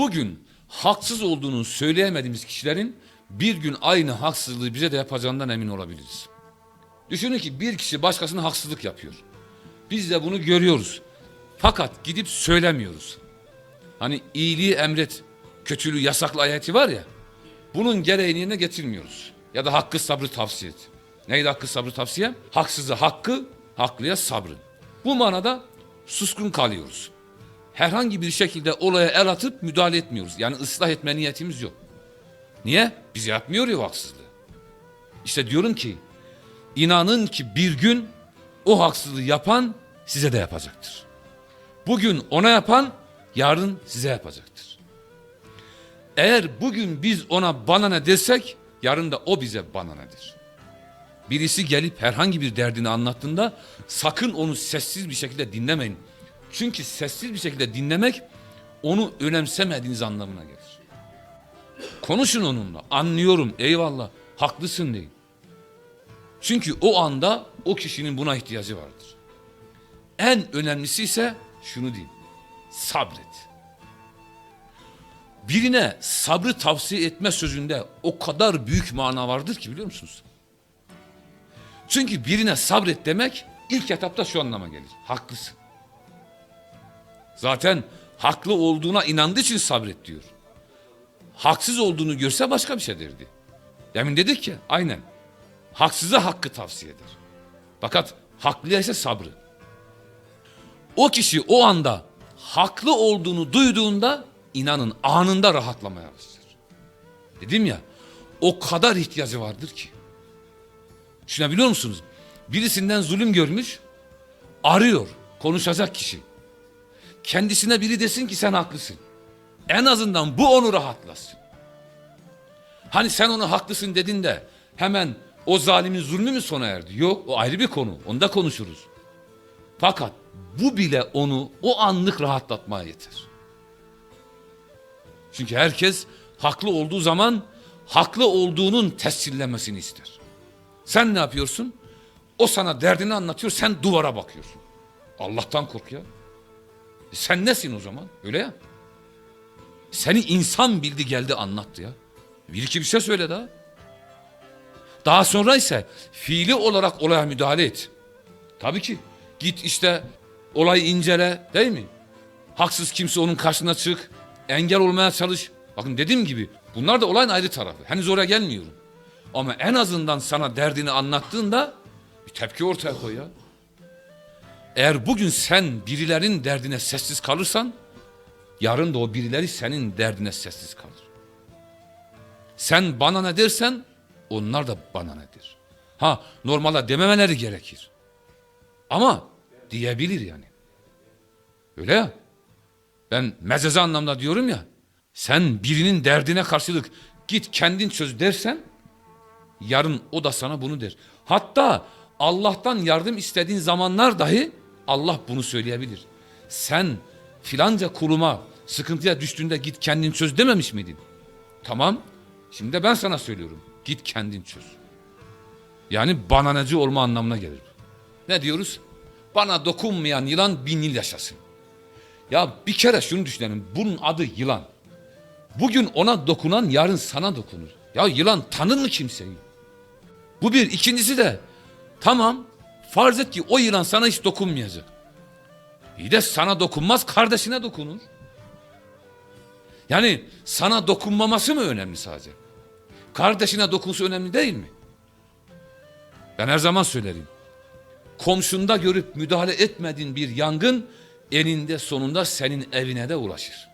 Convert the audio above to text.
bugün haksız olduğunu söyleyemediğimiz kişilerin bir gün aynı haksızlığı bize de yapacağından emin olabiliriz. Düşünün ki bir kişi başkasına haksızlık yapıyor. Biz de bunu görüyoruz. Fakat gidip söylemiyoruz. Hani iyiliği emret, kötülüğü yasakla ayeti var ya. Bunun gereğini yerine getirmiyoruz. Ya da hakkı sabrı tavsiye et. Neydi hakkı sabrı tavsiye? Haksızı hakkı, haklıya sabrı. Bu manada suskun kalıyoruz. Herhangi bir şekilde olaya el atıp müdahale etmiyoruz. Yani ıslah etme niyetimiz yok. Niye? Biz yapmıyor ya haksızlığı. İşte diyorum ki inanın ki bir gün o haksızlığı yapan size de yapacaktır. Bugün ona yapan yarın size yapacaktır. Eğer bugün biz ona bana ne desek yarın da o bize bana nedir. Birisi gelip herhangi bir derdini anlattığında sakın onu sessiz bir şekilde dinlemeyin. Çünkü sessiz bir şekilde dinlemek onu önemsemediğiniz anlamına gelir. Konuşun onunla. Anlıyorum. Eyvallah. Haklısın deyin. Çünkü o anda o kişinin buna ihtiyacı vardır. En önemlisi ise şunu diyeyim. Sabret. Birine sabrı tavsiye etme sözünde o kadar büyük mana vardır ki biliyor musunuz? Çünkü birine sabret demek ilk etapta şu anlama gelir. Haklısın. Zaten haklı olduğuna inandığı için sabret diyor. Haksız olduğunu görse başka bir şey derdi. Demin dedik ki aynen. Haksıza hakkı tavsiye eder. Fakat haklıya ise sabrı. O kişi o anda haklı olduğunu duyduğunda inanın anında rahatlamaya başlar. Dedim ya o kadar ihtiyacı vardır ki. Düşünebiliyor musunuz? Birisinden zulüm görmüş, arıyor konuşacak kişi. Kendisine biri desin ki sen haklısın. En azından bu onu rahatlasın. Hani sen ona haklısın dedin de hemen o zalimin zulmü mü sona erdi? Yok o ayrı bir konu. Onda konuşuruz. Fakat bu bile onu o anlık rahatlatmaya yeter. Çünkü herkes haklı olduğu zaman haklı olduğunun tescillenmesini ister. Sen ne yapıyorsun? O sana derdini anlatıyor, sen duvara bakıyorsun. Allah'tan kork ya. E sen nesin o zaman? Öyle ya. Seni insan bildi geldi anlattı ya. Bir iki bir şey söyle daha. Daha sonra ise fiili olarak olaya müdahale et. Tabii ki. Git işte olayı incele değil mi? Haksız kimse onun karşısına çık. Engel olmaya çalış. Bakın dediğim gibi bunlar da olayın ayrı tarafı. Henüz oraya gelmiyorum. Ama en azından sana derdini anlattığında bir tepki ortaya koy ya. Eğer bugün sen birilerin derdine sessiz kalırsan yarın da o birileri senin derdine sessiz kalır. Sen bana ne dersen onlar da bana nedir. Ha normalde dememeleri gerekir. Ama diyebilir yani. Öyle ya. Ben mecazi anlamda diyorum ya. Sen birinin derdine karşılık git kendin çöz dersen yarın o da sana bunu der. Hatta Allah'tan yardım istediğin zamanlar dahi Allah bunu söyleyebilir. Sen filanca kuruma sıkıntıya düştüğünde git kendin çöz dememiş miydin? Tamam. Şimdi de ben sana söylüyorum. Git kendin çöz. Yani bananacı olma anlamına gelir. Ne diyoruz? Bana dokunmayan yılan bin yıl yaşasın. Ya bir kere şunu düşünelim. Bunun adı yılan. Bugün ona dokunan yarın sana dokunur. Ya yılan tanır mı kimseyi? Bu bir. ikincisi de tamam farz et ki o yılan sana hiç dokunmayacak. İyi de sana dokunmaz kardeşine dokunur. Yani sana dokunmaması mı önemli sadece? Kardeşine dokunsa önemli değil mi? Ben her zaman söylerim. Komşunda görüp müdahale etmediğin bir yangın eninde sonunda senin evine de ulaşır.